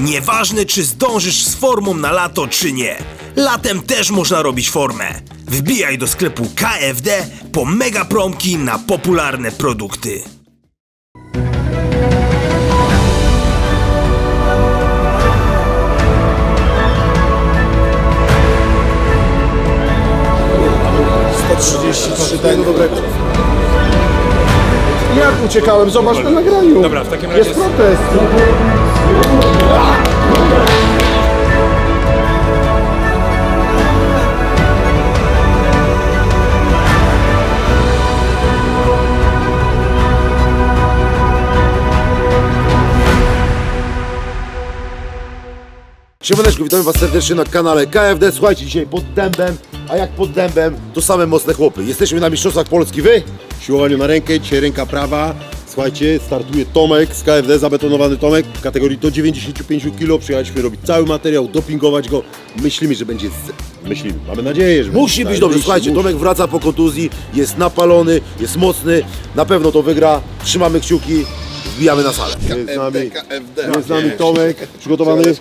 Nieważne, czy zdążysz z formą na lato, czy nie. Latem też można robić formę. Wbijaj do sklepu KFD po mega promki na popularne produkty. Jak uciekałem? Zobacz na nagraniu. Dobra, w takim razie Jest protest. Siemaneczko, witamy was serdecznie na kanale KFD. Słuchajcie, dzisiaj pod dębem, a jak pod dębem, to same mocne chłopy. Jesteśmy na Mistrzostwach Polski, wy? siłowaniu na rękę, dzisiaj ręka prawa. Słuchajcie, startuje Tomek z KFD, zabetonowany Tomek w kategorii do 95 kg. Przyjechaliśmy robić cały materiał, dopingować go. Myślimy, że będzie z... Myślimy, mamy nadzieję, że Musi będzie być dobrze. Musi, Słuchajcie, musi. Tomek wraca po kontuzji, jest napalony, jest mocny, na pewno to wygra. Trzymamy kciuki, wbijamy na salę. Jest z nami, KFD. jest z nami Tomek, przygotowany.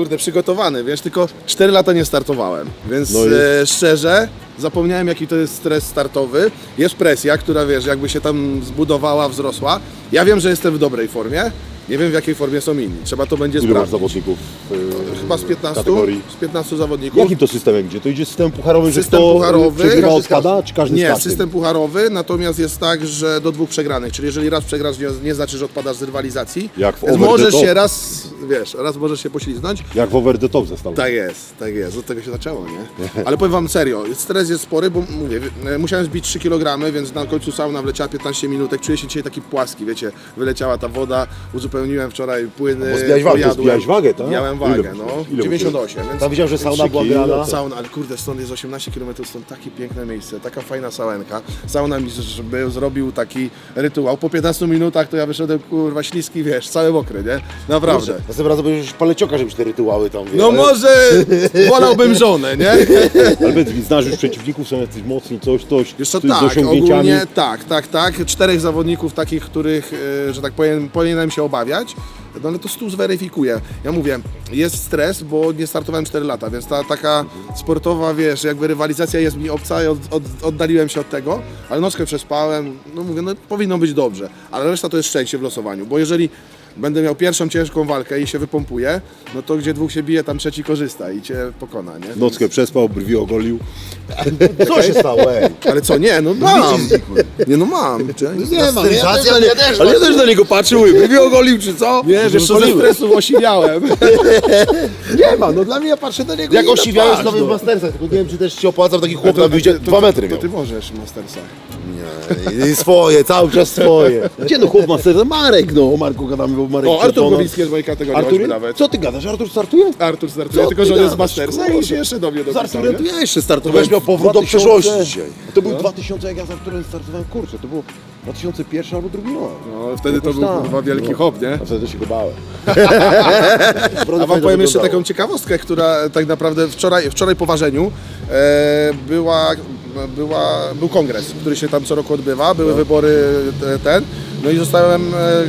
Kurde, przygotowany, wiesz, tylko 4 lata nie startowałem, więc No i- e, szczerze zapomniałem jaki to jest stres startowy. Jest presja, która wiesz, jakby się tam zbudowała, wzrosła. Ja wiem, że jestem w dobrej formie, nie wiem w jakiej formie są inni. Trzeba to będzie masz sprawdzić. zawodników? yy, Chyba z 15, kategorii? z 15 zawodników. Jakim to systemem idzie? To idzie system pucharowy, że System kto pucharowy. przegrywa odpada, czy każdy z Nie, każdym? system pucharowy, natomiast jest tak, że do dwóch przegranych, czyli jeżeli raz przegrasz, nie, nie znaczy, że odpadasz z rywalizacji. Jak w Więc over the możesz top. się raz, wiesz, raz możesz się poślizgnąć. Jak w over the top zestaw. Tak jest, tak jest, od tego się zaczęło, nie? Ale powiem wam serio, stres jest spory, bo mówię, e, musiałem zbić 3 kg, więc na końcu sauna wleciała 15 minutek, czuję się dzisiaj taki płaski, wiecie, wyleciała ta woda, uzupełniłem wczoraj płyny, Bo zbijałeś wagę, pojadłem. zbijałeś wagę, tak? Miałem Ile wagę, musiałeś? no, Ile 98, więc... Tam widziałem, że sauna była kilo. grana. Sauna, ale kurde, stąd jest 18 km, stąd takie piękne miejsce, taka fajna sauenka. Sauna mi z- był, zrobił taki rytuał. Po 15 minutach to ja wyszedłem, kurwa, śliski, wiesz, cały mokry, nie? Naprawdę. Następnym razem będziesz palecioka, żebyś te rytuały tam... wie, No ale- może wolałbym żonę, nie? Mi, znasz już przeciwników, są jacyś mocni, coś, coś Wiesz co, z tak, osiągnięciami. ogólnie tak, tak, tak. Czterech zawodników takich, których, e, że tak powiem, powinienem się obawiać, no ale to stół zweryfikuje. Ja mówię, jest stres, bo nie startowałem 4 lata, więc ta taka sportowa, wiesz, jakby rywalizacja jest mi obca i od, od, oddaliłem się od tego, ale nockę przespałem, no mówię, no powinno być dobrze, ale reszta to jest szczęście w losowaniu, bo jeżeli będę miał pierwszą ciężką walkę i się wypompuję, no to gdzie dwóch się bije, tam trzeci korzysta i cię pokona, nie? Nockę przespał, brwi ogolił. Co się stało, ej? Ale co, nie, no mam. Nie, no mam. Czy- Nie ma, Sensacja, ja też ale ja też na niego patrzył, brwi ogolił, czy co? Nie, wiesz, co ze stresu osiwiałem. Nie ma, no dla mnie ja patrzę na niego Jak i na osiwiałeś w no. Mastersach, tylko nie wiem, czy też ci opłaca, taki chłop tam wyjdzie dwa metry To miał. ty możesz, Mastersa. Nie, i swoje, cały czas swoje. Gdzie no chłop ma serce? Marek, no o Marku gadamy, bo Marek O, Artur Czerwona. Głowicki jest w mojej kategorii, Artur, nawet. co ty gadasz? Artur startuje? Artur startuje, Co tylko ty że on jest z gadasz, Mastersa i się jeszcze do mnie Z dopisał, Arturem to nie? ja jeszcze startowałem. Będziesz miał powrót do 2000 przeszłości dzisiaj. To był 2000, jak ja z Arturem startowałem, kurczę, to było 2001 albo drugi rok. No, wtedy to Jakoś był tam. chyba wielki hop, nie? A wtedy się go bałem. A wam powiem jeszcze taką ciekawostkę, która tak naprawdę wczoraj, wczoraj po ważeniu e, była, była, był kongres, który się tam co roku odbywa, były wybory te, ten, no i zostałem e, e,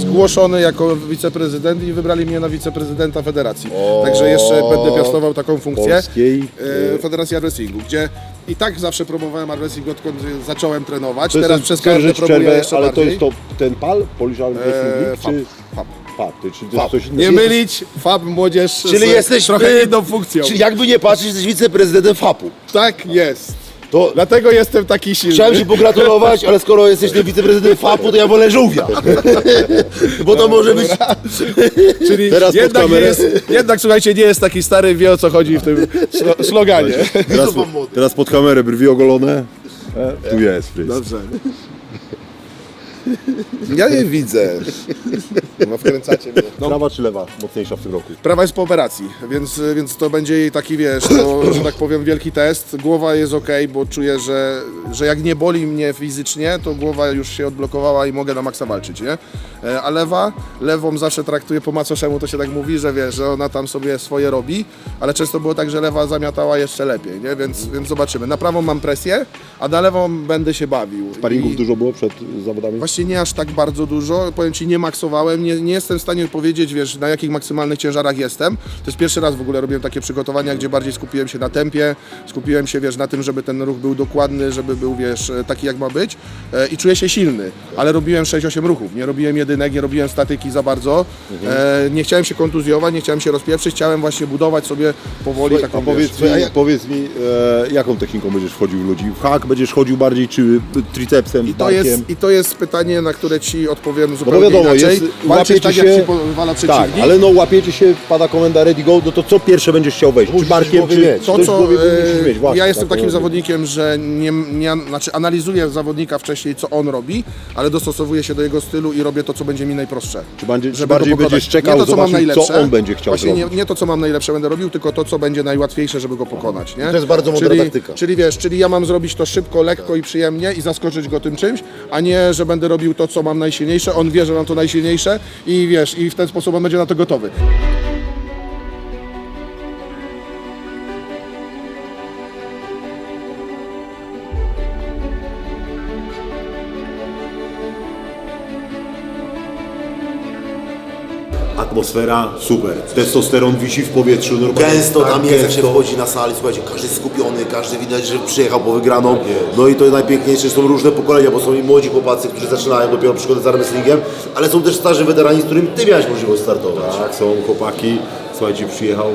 zgłoszony jako wiceprezydent i wybrali mnie na wiceprezydenta federacji. O, Także jeszcze będę piastował taką funkcję. Polskiej, e, Federacji Armwrestlingu, gdzie i tak zawsze promowałem armwrestling odkąd zacząłem trenować, teraz przez promuję przerwę, jeszcze ale bardziej. to jest to, ten PAL, Polish Army Wrestling czy Czyli to jest coś innego? Nie mylić, FAB młodzież Czyli z jesteś trochę inną funkcją. Czyli jakby nie patrzeć, jesteś wiceprezydentem FAP-u. Tak jest. To Dlatego jestem taki silny. chciałem Ci pogratulować, ale skoro jesteś tym wiceprezydentem FAP-u, to ja wolę żółwia. Bo to może być... Czyli Teraz pod jednak, nie kamerę. jest, jednak słuchajcie, nie jest taki stary, wie o co chodzi w tym slo- sloganie. Teraz, teraz pod kamerę, brwi ogolone. E, tu jest, Fritz. Dobrze. Ja nie widzę. No wkręcacie mnie. No, Prawa czy lewa mocniejsza w tym roku? prawa jest po operacji, więc, więc to będzie jej taki, wiesz, no, że tak powiem, wielki test. Głowa jest ok, bo czuję, że, że jak nie boli mnie fizycznie, to głowa już się odblokowała i mogę na maksa walczyć, nie? E, A lewa, lewą zawsze traktuję po macoszemu, to się tak mówi, że wiesz, że ona tam sobie swoje robi, ale często było tak, że lewa zamiatała jeszcze lepiej, nie? Więc, więc zobaczymy. Na prawą mam presję, a na lewą będę się bawił. Paringów I- dużo było przed zawodami? Właśnie nie aż tak bardzo dużo, powiem Ci, nie maksowałem, nie, nie jestem w stanie powiedzieć, wiesz, na jakich maksymalnych ciężarach jestem. To jest pierwszy raz w ogóle robiłem takie przygotowania, gdzie bardziej skupiłem się na tempie, skupiłem się, wiesz, na tym, żeby ten ruch był dokładny, żeby był, wiesz, taki jak ma być e, i czuję się silny, ale robiłem 6-8 ruchów, nie robiłem jedynek, nie robiłem statyki za bardzo, e, nie chciałem się kontuzjować, nie chciałem się rozpieprzyć, chciałem właśnie budować sobie powoli Słuchaj, taką, a powiedz, wiesz, mi, powiedz mi, e, jaką techniką będziesz wchodził w ludzi? W hak będziesz chodził bardziej, czy tricepsem, I to, jest, I to jest pytanie, na które Ci odpowiem zupełnie No wiadomo, inaczej. jest, Walczyć łapiecie tak, się, jak Ci pozwala przeciwnik. tak, ale no łapiecie się, pada komenda ready go, no to co pierwsze będziesz chciał wejść? Musisz czy barkiem, czy mieć. To, co e, mieć, właśnie, ja jestem tak, takim no. zawodnikiem, że nie, nie, znaczy analizuję zawodnika wcześniej, co on robi, ale dostosowuję się do jego stylu i robię to, co będzie mi najprostsze. Czy będzie- czy bardziej będziesz czekał, nie to, co mam zobaczył, co najlepsze, on będzie chciał Właśnie nie, nie to, co mam najlepsze będę robił, tylko to, co będzie najłatwiejsze, żeby go pokonać. Nie? To jest bardzo mądra czyli, taktyka. Czyli wiesz, czyli ja mam zrobić to szybko, lekko i przyjemnie i zaskoczyć go tym czymś, a nie, że będę robił to, co mam najsilniejsze, on wie, że mam to najsilniejsze i wiesz, i w ten sposób on będzie na to gotowy. Atmosfera super, testosteron wisi w powietrzu normalnie. Gęsto tak tam jest, jak się wchodzi na sali, słuchajcie, każdy skupiony, każdy widać, że przyjechał po wygraną. No i to najpiękniejsze, są różne pokolenia, bo są i młodzi chłopacy, którzy zaczynają dopiero przygodę z armwrestlingiem, ale są też starzy weterani, z którymi ty miałeś możliwość startować. Tak, są chłopaki. Słuchajcie, przyjechał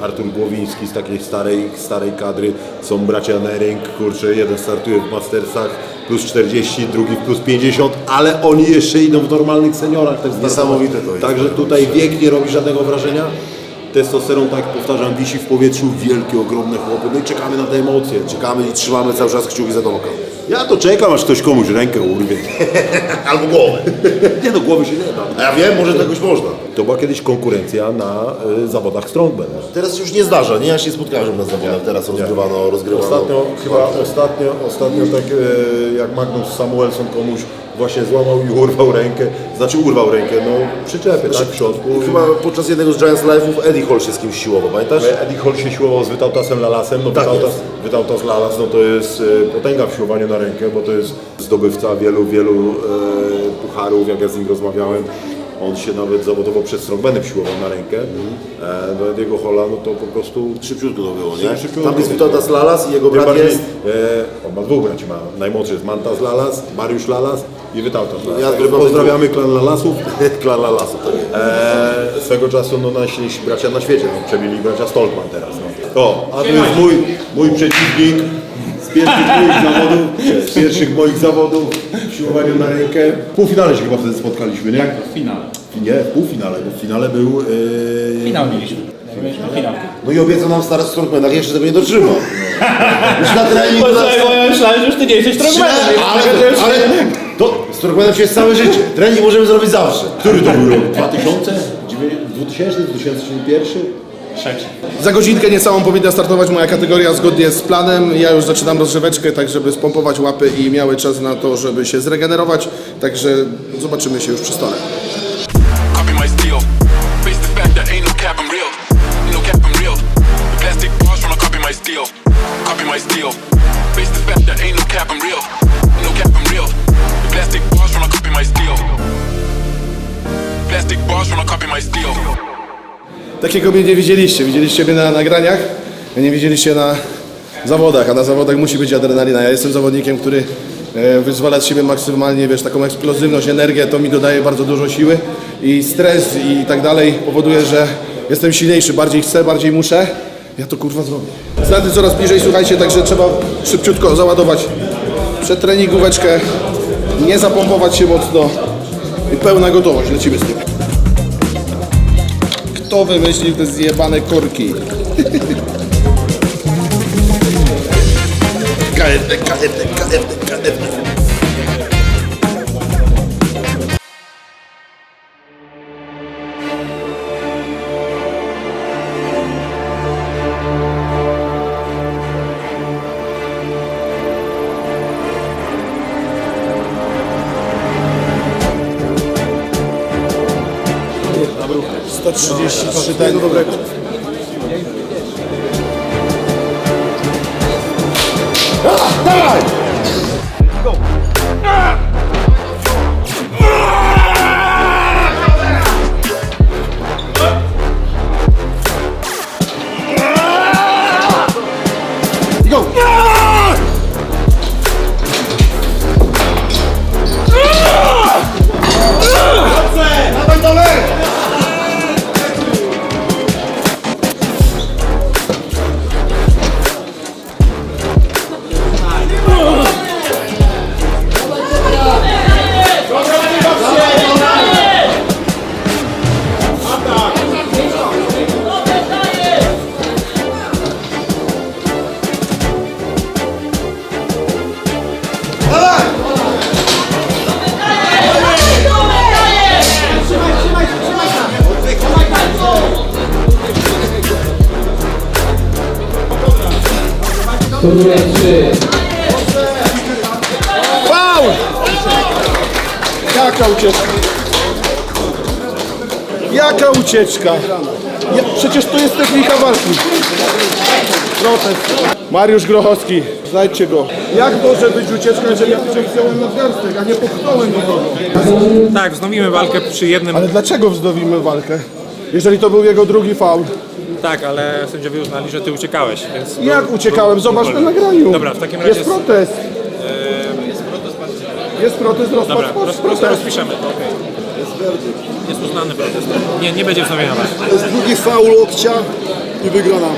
e, Artur Głowiński z takiej starej, starej kadry. Są bracia Nering, kurczę, jeden startuje w Mastersach plus 40, drugi plus 50, ale oni jeszcze idą w normalnych seniorach startować. Niesamowite to jest. Także tutaj wiek nie robi żadnego wrażenia. Testosteron, tak powtarzam, wisi w powietrzu, wielkie, ogromne chłopy. No i czekamy na te emocje. Czekamy i trzymamy cały czas kciuki za Tomka. Ja to czekam, aż ktoś komuś rękę urwie. Albo głowę. Nie no, głowy się nie da. A ja wiem, może jakoś można. To była kiedyś konkurencja na y, zawodach strongman. Teraz już nie zdarza, nie? Ja się nie spotkałem żeby na zawodach, teraz rozgrywano, rozgrywano. Ostatnio, chyba ostatnio, ostatnio tak e, jak Magnus Samuelson komuś właśnie złamał i urwał rękę, znaczy urwał rękę, no przyczepy, tak, w środku. Chyba podczas jednego z Giants Live'ów Eddie Hall się z kimś siłował, pamiętasz? Eddie Hall się siłował z Wytautasem Lalasem, no Tak Wytautas. Wytautas Lalas, no to jest e, potęga w siłowaniu na rękę, bo to jest zdobywca wielu, wielu e, pucharów, jak ja z nim rozmawiałem. On się nawet zawodowo przed strongmanem siłował na rękę. E, do Ediego Holla, no to po prostu Szybciutko to było, nie? Szybciutko Tam jest. Witotas Lalas i jego brat bardziej, jest... E, on ma dwóch braci, ma najmłodszy jest Mantas Lalas, Mariusz Lalas i Wytautas Lalas. Ja Pozdrawiamy klan Lalasów. Klan Lalasu, tak jest. E, swego czasu no, najsilniejsi bracia na świecie, no, przebili bracia Stoltman teraz. No. O, a tu jest mój, mój przeciwnik z pierwszych moich zawodów, z pierwszych moich zawodów w siłowaniu na rękę. W półfinale się chyba wtedy spotkaliśmy, nie? Jak w finale. Nie, w półfinale, bo w finale był... E, Finał mieliśmy. Mieliśmy finał. No i obiecał nam stary Strongmanach, jeszcze tego nie dotrzymał. Już na treningu... Bo ja myślałem, że już ty nie jesteś strongmanem. Ale, to ale to Strongmanem się całe życie. Trening możemy zrobić zawsze. który to był rok? 2000? 2000? 2001? Trzeci. Za godzinkę niecałą powinna startować moja kategoria zgodnie z planem. Ja już zaczynam rozgrzeweczkę, tak żeby spompować łapy i miały czas na to, żeby się zregenerować. Także zobaczymy się już przy stole. copy my steel. Face the fact that ain't no cap, I'm real. Plastic bars tryna copy my steel. Plastic bars tryna copy my steel. Takiego mnie nie widzieliście. Widzieliście mnie na nagraniach, nie widzieliście na zawodach, a na zawodach musi być adrenalina. Ja jestem zawodnikiem, który e, wyzwala z siebie maksymalnie, wiesz, taką eksplozywność, energię, to mi dodaje bardzo dużo siły i stres i tak dalej powoduje, że jestem silniejszy, bardziej chcę, bardziej muszę. Ja to kurwa zrobię. Znaty coraz bliżej, słuchajcie, także trzeba szybciutko załadować przed treningóweczkę, nie zapompować się mocno i pełna gotowość, lecimy z tym. Kto wymyślił te zjebane korki? KFD, KFD, KFD, KFD. 133 Faul! Jaka ucieczka? Jaka ucieczka? Ja, przecież to jest technika walki. Protest. Mariusz Grochowski, znajdźcie go. Jak może być ucieczka, jeżeli ja przecież wziąłem nadgarstek, a nie popchnąłem nikogo? Tak, wznowimy walkę przy jednym. Ale dlaczego wznowimy walkę? Jeżeli to był jego drugi faul. Tak, ale sędziowie uznali, że ty uciekałeś, więc. Jak uciekałem? Zobacz na nagraniu. Dobra, w takim razie. Jest protest. Jest protest, rozpad Dobra, post, roz, roz, protest. rozpiszemy. Jest uznany protest. Nie, nie będzie wznowienia walki. To jest drugi faul łokcia i wygrana.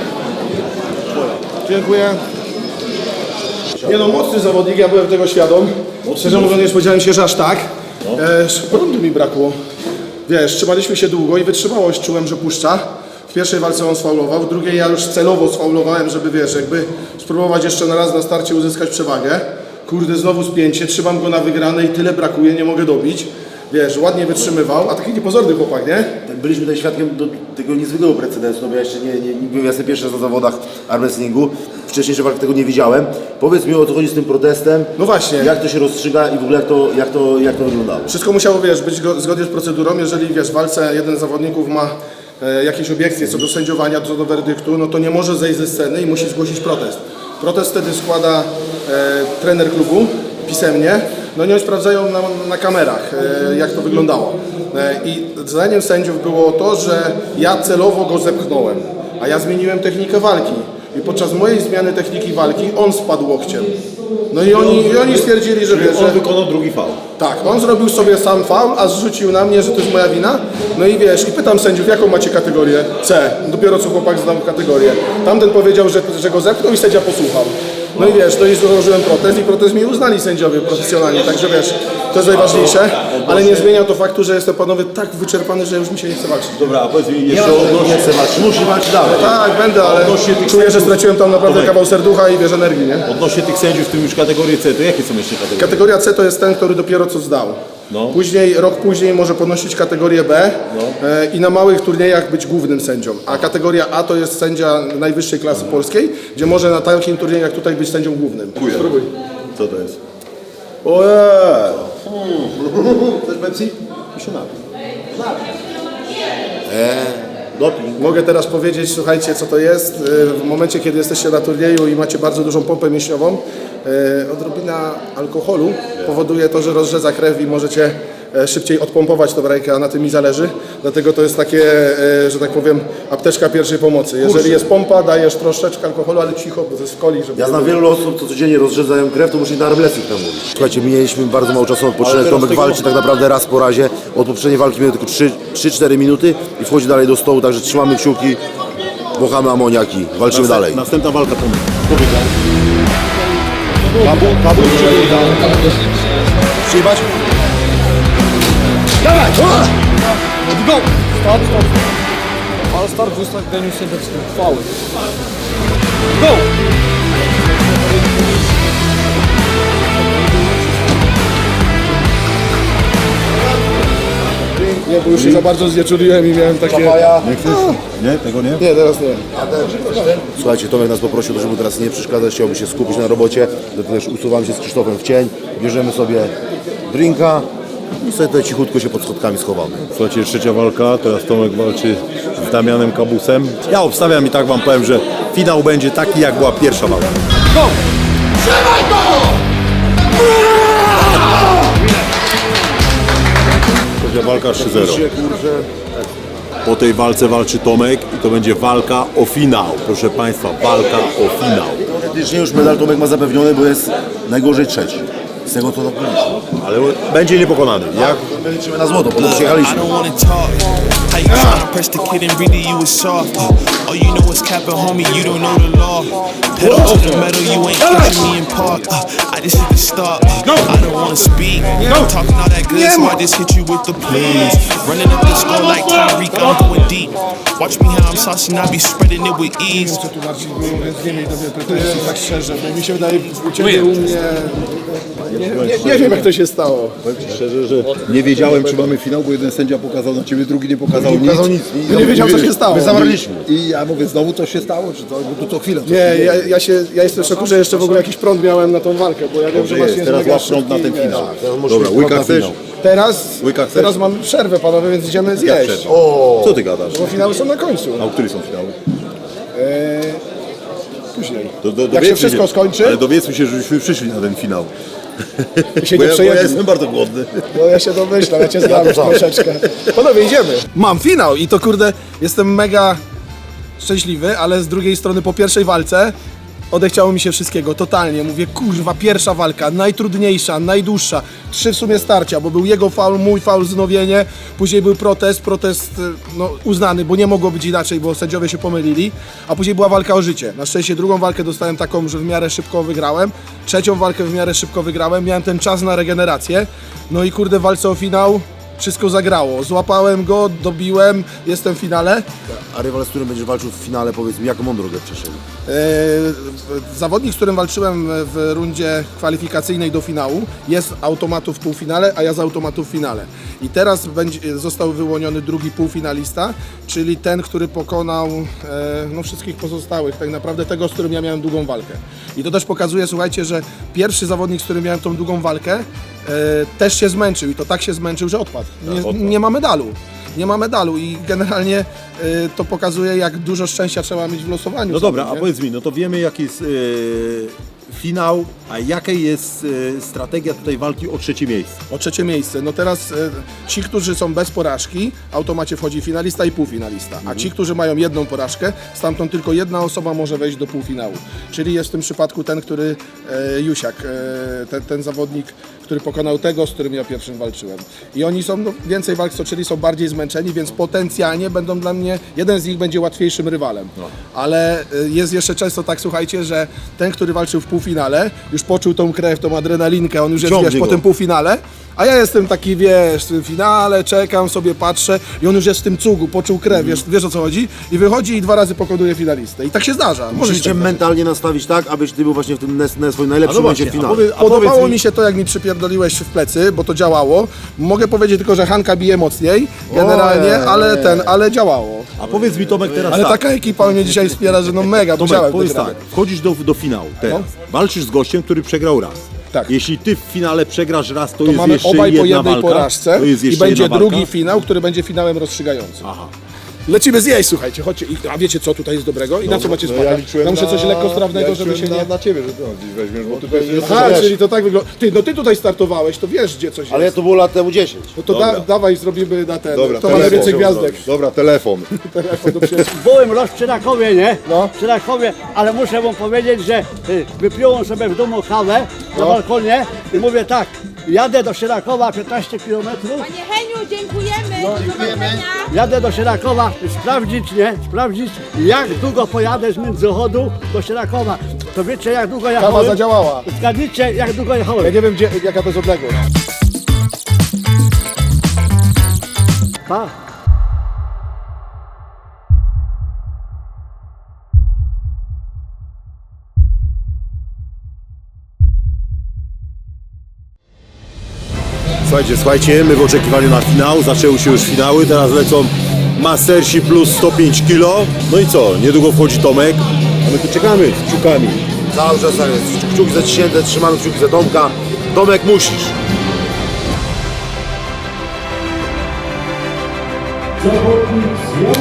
Dziękuję. Nie no, mocny zawodnik, ja byłem tego świadom. Szczerze mówiąc, nie spodziewałem się, że aż tak. E, prądu mi brakło. Wiesz, trzymaliśmy się długo i wytrzymałość czułem, że puszcza. W pierwszej walce on sfaulował, w drugiej ja już celowo sfaulowałem, żeby wiesz, jakby spróbować jeszcze na raz na starcie uzyskać przewagę. Kurde, znowu spięcie, trzymam go na wygrane i tyle brakuje, nie mogę dobić. Wiesz, ładnie wytrzymywał, a taki niepozorny chłopak, nie? Byliśmy tutaj świadkiem do tego niezwykłego precedensu, no bo ja jeszcze nie, nie, nie byłem jasny pierwszy raz na zawodach arm wrestlingu. Wcześniejszych walk tego nie widziałem. Powiedz mi o co chodzi z tym protestem. No właśnie. Jak to się rozstrzyga i w ogóle jak to, jak to, jak to wyglądało? Wszystko musiało, wiesz, być go- zgodnie z procedurą. Jeżeli, wiesz, w walce jeden z zawodników ma jakieś obiekcje co do sędziowania, co do werdyktu, no to nie może zejść ze sceny i musi zgłosić protest. Protest wtedy składa e, trener klubu pisemnie. No i oni sprawdzają na, na kamerach, e, jak to wyglądało. E, I zdaniem sędziów było to, że ja celowo go zepchnąłem, a ja zmieniłem technikę walki. I podczas mojej zmiany techniki walki on spadł łokciem. No i oni, i oni stwierdzili, że wiesz, że... On wykonał drugi faul. Tak, on zrobił sobie sam faul, a zrzucił na mnie, że to jest moja wina. No i wiesz, i pytam sędziów, jaką macie kategorię? C. Dopiero co chłopak znał kategorię. Tamten powiedział, że, że go zepchnął i sędzia posłuchał. No i wiesz, no i złożyłem protest i protest mi uznali sędziowie profesjonalnie, także wiesz, to jest najważniejsze, ale nie zmienia to faktu, że jestem panowie tak wyczerpany, że już mi się nie chce walczyć. Dobra, a powiedz mi Nie jeszcze odnośnie... chce walczyć, musi walczyć dalej. Tak, będę, ale Odnośnie tych czuję, że sędziów- straciłem tam naprawdę Tomek. kawał serducha i wiesz, energii, nie? Odnośnie tych sędziów, w tym już kategorii C, to jakie są jeszcze kategorie? Kategoria C to jest ten, który dopiero co zdał. No. Później, rok później może podnosić kategorię B e, i na małych turniejach być głównym sędzią. A kategoria A to jest sędzia najwyższej klasy polskiej, gdzie może na takim turnieju jak tutaj być sędzią głównym. Spróbuj. Co to jest? Ojej! Chcesz Pepsi? Się napij. Doping. Mogę teraz powiedzieć, słuchajcie, co to jest. E, W momencie, kiedy jesteście na turnieju i macie bardzo dużą pompę mięśniową, e, odrobina alkoholu powoduje to, że rozrzedza krew i możecie e, szybciej odpompować tą rękę, a na tym mi zależy. Dlatego to jest takie, że tak powiem, apteczka pierwszej pomocy. Jeżeli jest pompa, dajesz troszeczkę alkoholu, ale cicho, bo w coli, żeby... Ja znam wielu osób, co codziennie rozrzedzają krew, to muszę na armlesing tam mówić. Słuchajcie, mieliśmy bardzo mało czasu na odpoczynek. Tomek walczy tak naprawdę raz po razie. Od poprzedniej walki miał tylko 3-4 minuty i wchodzi dalej do stołu, także trzymamy kciuki, bochamy amoniaki, walczymy dalej. Następna walka to Kto wygra? Kabu, Kabu czy wygra? Przyjebać? Ale start w ustawieniu się do chwały. Nie, bo już się za bardzo znieczuliłem i miałem takie... Nie chcesz? Nie, tego nie? Nie, teraz nie. Słuchajcie, Tomek nas poprosił, to, żeby teraz nie przeszkadzać, chciałby się skupić na robocie, dlatego też usuwamy się z Krzysztofem w cień, bierzemy sobie drinka I sobie tutaj cichutko się pod schodkami schowamy. Słuchajcie, trzecia walka, teraz Tomek walczy z Damianem Kabusem. Ja obstawiam i tak wam powiem, że finał będzie taki jak była pierwsza walka. Trzecia walka 3-0. Po tej walce walczy Tomek i to będzie walka o finał. Proszę Państwa, walka o finał. Teoretycznie już medal Tomek ma zapewniony, bo jest najgorzej trzeci. Z tego co tak. Ale będzie niepokonany. Jak My liczymy na złoto, bo to przyjechaliśmy. I don't wanna talk. How you tryna press the kid and really you was soft? All you know is capping, homie, you don't know the law. Pedal to the metal, you ain't catching me in park. Uh, I just hit the start. Uh, I don't wanna speak. Talking all that good, so I just hit you with the please. Running up the score like Tyreek, I'm going deep. Watch me how I'm saucing, I be spreading it with ease. Co tu bardziej było, więc nie miej do mnie pretensji, tak szczerze, mi się wydaje, u Ciebie, u mnie... Nie, nie, nie wiem jak to się stało. Powiem Ci szczerze, że nie wiedziałem, czy mamy finał, bo jeden sędzia pokazał na ciebie, drugi nie pokazał nic. pokazał nic. Nie wiedział, co się stało. My zamarliśmy. I ja mówię, znowu to się stało, czy to, bo to co chwilę. co Nie, ja, ja, się, ja jestem w szoku, że jeszcze w ogóle jakiś prąd miałem na tą walkę, bo ja wiem, że Dobrze właśnie jest, jest teraz mega łap prąd na szybki, ten wiesz. finał. Teraz możesz Dobra, łyka chcesz? Teraz, Łyka chcesz? teraz mamy przerwę, panowie, więc idziemy zjeść. przed? Co ty gadasz? Bo finały są na końcu. A u których są finały? Eee, później. To, do, Jak dowiedzmy się wszystko skończy, Ale dowiedzmy się, żebyśmy przyszli na ten finał. się Bo nie ja, bo ja jestem bardzo głodny. No ja się domyślam, ja cię znam już troszeczkę. Panowie, idziemy. Mam finał i to kurde, jestem mega szczęśliwy, ale z drugiej strony po pierwszej walce odechciało mi się wszystkiego, totalnie. Mówię, kurwa, pierwsza walka, najtrudniejsza, najdłuższa. Trzy w sumie starcia, bo był jego faul, mój faul, znowienie. Później był protest, protest y, no, uznany, bo nie mogło być inaczej, bo sędziowie się pomylili. A później była walka o życie. Na szczęście drugą walkę dostałem taką, że w miarę szybko wygrałem. Trzecią walkę w miarę szybko wygrałem. Miałem ten czas na regenerację. No i kurde, walce o finał wszystko zagrało. Złapałem go, dobiłem, jestem w finale. A rywal, z którym będziesz walczył w finale, powiedz mi, jaką on drogę przeszedł? Eee, Zawodnik, z którym walczyłem w rundzie kwalifikacyjnej do finału, jest automatu w półfinale, a ja z automatu w finale. I teraz będzie, został wyłoniony drugi półfinalista, czyli ten, który pokonał e, no, wszystkich pozostałych, tak naprawdę tego, z którym ja miałem długą walkę. I to też pokazuje, słuchajcie, że pierwszy zawodnik, z którym miałem tą długą walkę, też się zmęczył i to tak się zmęczył, że odpadł. Nie, nie ma medalu. Nie ma medalu i generalnie e, to pokazuje, jak dużo szczęścia trzeba mieć w losowaniu. No dobra, sobie, a powiedz mi, no to wiemy jaki jest e, finał, a jaka jest e, strategia tutaj walki o trzecie miejsce? O trzecie miejsce. No teraz e, ci, którzy są bez porażki, automacie wchodzi finalista i półfinalista. A ci, którzy mają jedną porażkę, stamtąd tylko jedna osoba może wejść do półfinału. Czyli jest w tym przypadku ten, który e, Jusiak, e, ten, ten zawodnik, który pokonał tego, z którym ja pierwszym walczyłem. I oni są no, więcej walk stoczyli, są bardziej zmęczeni, więc potencjalnie będą dla mnie, jeden z nich będzie łatwiejszym rywalem. Ale e, jest jeszcze często tak, słuchajcie, że ten, który walczył w półfinale, już poczuł tą krew, tą adrenalinkę, on już jest, Ciągnie wiesz, go. po tym półfinale, a ja jestem taki, wiesz, w tym finale, czekam, sobie patrzę i on już jest w tym cugu, poczuł krew, wiesz, wiesz o co chodzi? I wychodzi i dwa razy pokonuje finalistę. I tak się zdarza. Może Musisz się cię tak mentalnie nastawić tak, abyś ty był właśnie w tym na, na swoim najlepszym momencie w a finale. powie- Podobało mi- się to, jak mi przypierdoliłeś w plecy, bo to działało. Mogę powiedzieć tylko, że Hanka bije mocniej, generalnie, Ojej. ale ten, ale działało. A powiedz mi Tomek teraz Ale tak. taka ekipa mnie dzisiaj wspiera, że no mega, Tomek, musiałem powiedz tak, wchodzisz do, do finału teraz, No. walczysz z gościem, który przegrał raz. Tak. Jeśli ty w finale przegrasz raz, to, To jest mamy jeszcze obaj po jednej walka. porażce i będzie drugi finał, który będzie finałem rozstrzygającym. Aha. Lecimy zjeść, słuchajcie, chodźcie. I- A wiecie co tutaj jest dobrego? I na co macie no spać? ja muszę coś lekkostrawnego, żeby się nie... na ciebie, że to gdzieś weźmiesz, bo tutaj jest... Aha, czyli to tak wygląda. Ty, no ty tutaj startowałeś, to wiesz gdzie coś Ale jest. to było lat temu 10. No to da, dawaj zrobimy na ten. Dobra, to mamy telefon. więcej gwiazdek. Dobra, telefon. Telefon do przyjaciół. Byłem raz przy Rakowie, nie? No. Przy Rakowie, ale muszę wam powiedzieć, że y, wypiłem sobie w domu kawę na No. balkonie i mówię tak, jadę do Sierakowa 15 km, Panie Heniu, dziękujemy. Do zobaczenia. jadę do Sierakowa sprawdzić, nie? Sprawdzić jak długo pojadę z Międzychodu do Sierakowa. To wiecie jak długo Kawa jechałem? zadziałała. Zgadnijcie jak długo Ja jechałem. nie wiem gdzie, jaka to jest odległość. Pa. Słuchajcie, słuchajcie, my w oczekiwaniu na finał, zaczęły się już finały, teraz lecą Mastersi plus 105 kg. No i co, niedługo wchodzi Tomek, a my tu czekamy z kciukami. Cały czas tak jest, kciuk za ciśnięte, trzymamy kciuk za Tomka. Tomek musisz. Zawodnik z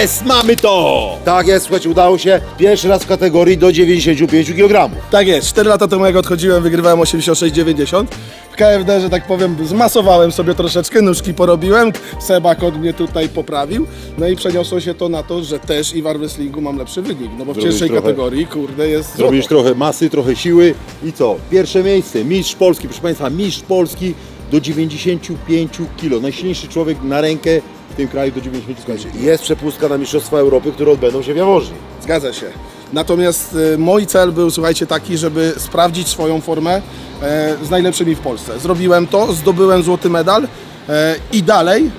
Jest, mamy to! Tak jest, słuchajcie, udało się pierwszy raz w kategorii do 95 kg. Tak jest, 4 lata temu jak odchodziłem, wygrywałem 86-90. W KFD, że tak powiem, zmasowałem sobie troszeczkę, nóżki porobiłem, Sebak od mnie tutaj poprawił, no i przeniosło się to na to, że też i w armwrestlingu mam lepszy wynik, no bo w Zrobisz cięższej trochę- kategorii, kurde, jest Zrobisz złoto. trochę masy, trochę siły i co? Pierwsze miejsce, mistrz Polski, proszę Państwa, mistrz Polski do 95 kg. Najsilniejszy człowiek na rękę tym kraju do 95 kg. Jest przepustka na Mistrzostwa Europy, które odbędą się w Jaworznie. Zgadza się. Natomiast y, mój cel był, słuchajcie, taki, żeby sprawdzić swoją formę e, z najlepszymi w Polsce. Zrobiłem to, zdobyłem złoty medal e, i dalej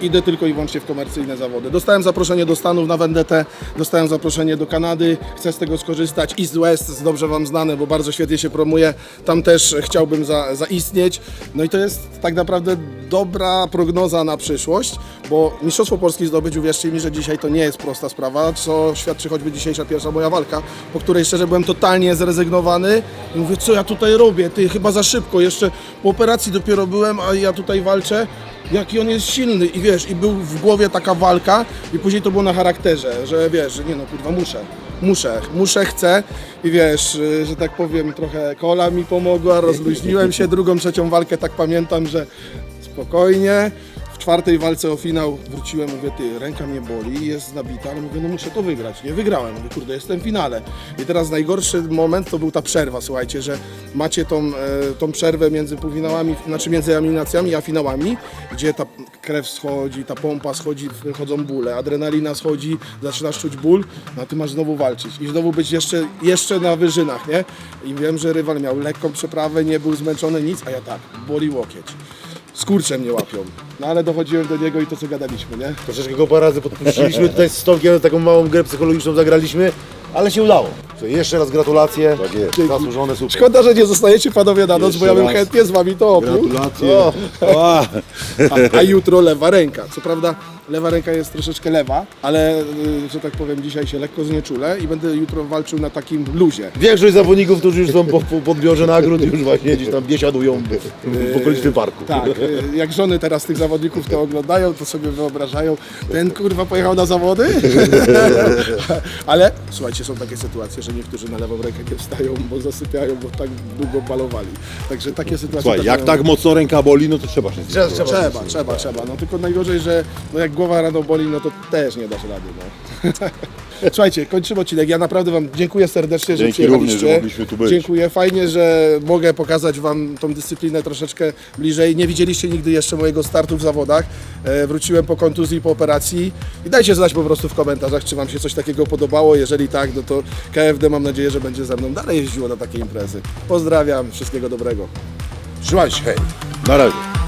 idę tylko i wyłącznie w komercyjne zawody. Dostałem zaproszenie do Stanów na Vendetę, dostałem zaproszenie do Kanady, chcę z tego skorzystać. East West dobrze Wam znane, bo bardzo świetnie się promuje. Tam też chciałbym za, zaistnieć. No i to jest tak naprawdę dobra prognoza na przyszłość, bo Mistrzostwo Polski zdobyć, uwierzcie mi, że dzisiaj to nie jest prosta sprawa, co świadczy choćby dzisiejsza pierwsza moja walka, po której szczerze byłem totalnie zrezygnowany i mówię, co ja tutaj robię, ty chyba za szybko, jeszcze po operacji dopiero byłem, a ja tutaj walczę, jaki on jest silny i wiesz, i był w głowie taka walka i później to było na charakterze, że wiesz, że nie no kurwa muszę, muszę, muszę, chcę i wiesz, y, że tak powiem trochę kola mi pomogła, rozluźniłem się, drugą, trzecią walkę tak pamiętam, że spokojnie, czwartej walce o finał wróciłem, mówię, ty, ręka mnie boli, jest nabita, ale mówię, no muszę to wygrać. Nie wygrałem, mówię, kurde, jestem w finale. I teraz najgorszy moment to był ta przerwa, słuchajcie, że macie tą, e, tą przerwę między półfinałami, znaczy między eliminacjami a finałami, gdzie ta krew schodzi, ta pompa schodzi, chodzą bóle, adrenalina schodzi, zaczynasz czuć ból, no a ty masz znowu walczyć i znowu być jeszcze, jeszcze na wyżynach, nie? I wiem, że rywal miał lekką przeprawę, nie był zmęczony, nic, a ja tak, boli łokieć. Skurcze mnie łapią. No ale dochodziłem do niego i to co gadaliśmy, nie? Troszeczkę go parę razy podpuściliśmy tutaj z Tomkiem, taką małą grę psychologiczną zagraliśmy, ale się udało. To jeszcze raz gratulacje, Tak jest. zasłużone, super. Szkoda, że nie zostajecie panowie na noc, bo ja Jeszcze bym raz. chętnie z wami to opił. Gratulacje. O, A, a, a jutro lewa ręka. Co prawda lewa ręka jest troszeczkę lewa, ale y, że tak powiem dzisiaj się lekko znieczulę i będę jutro walczył na takim luzie. Większość zawodników, którzy już są po, po podbiorze nagród, już właśnie gdzieś tam biesiadują w, w okolicznym parku. Tak, y, jak żony teraz tych zawodników to oglądają, to sobie wyobrażają, ten kurwa pojechał na zawody? Ale słuchajcie, są takie sytuacje, że niektórzy na lewą rękę nie wstają, bo zasypiają, bo tak długo balowali. Także takie sytuacje... słuchaj, też jak tak mocno ręka boli, no to trzeba się Trzeba, trzeba. Trzeba, trzeba, trzeba. No tylko najgorzej, że no jak głowa rano boli, no to też nie dasz rady. No. Słuchajcie, kończymy odcinek. Ja naprawdę Wam dziękuję serdecznie, że Dzięki również, przyjechaliście. że mogliśmy tu być. Dziękuję. Fajnie, że mogę pokazać Wam tą dyscyplinę troszeczkę bliżej. Nie widzieliście nigdy jeszcze mojego startu w zawodach. E, wróciłem po kontuzji, po operacji. I dajcie znać po prostu w komentarzach, czy Wam się coś takiego podobało. Jeżeli tak, no to KFD mam nadzieję, że będzie ze mną dalej jeździło na takie imprezy. Pozdrawiam, wszystkiego dobrego. Trzymaj się, hej! Na razie.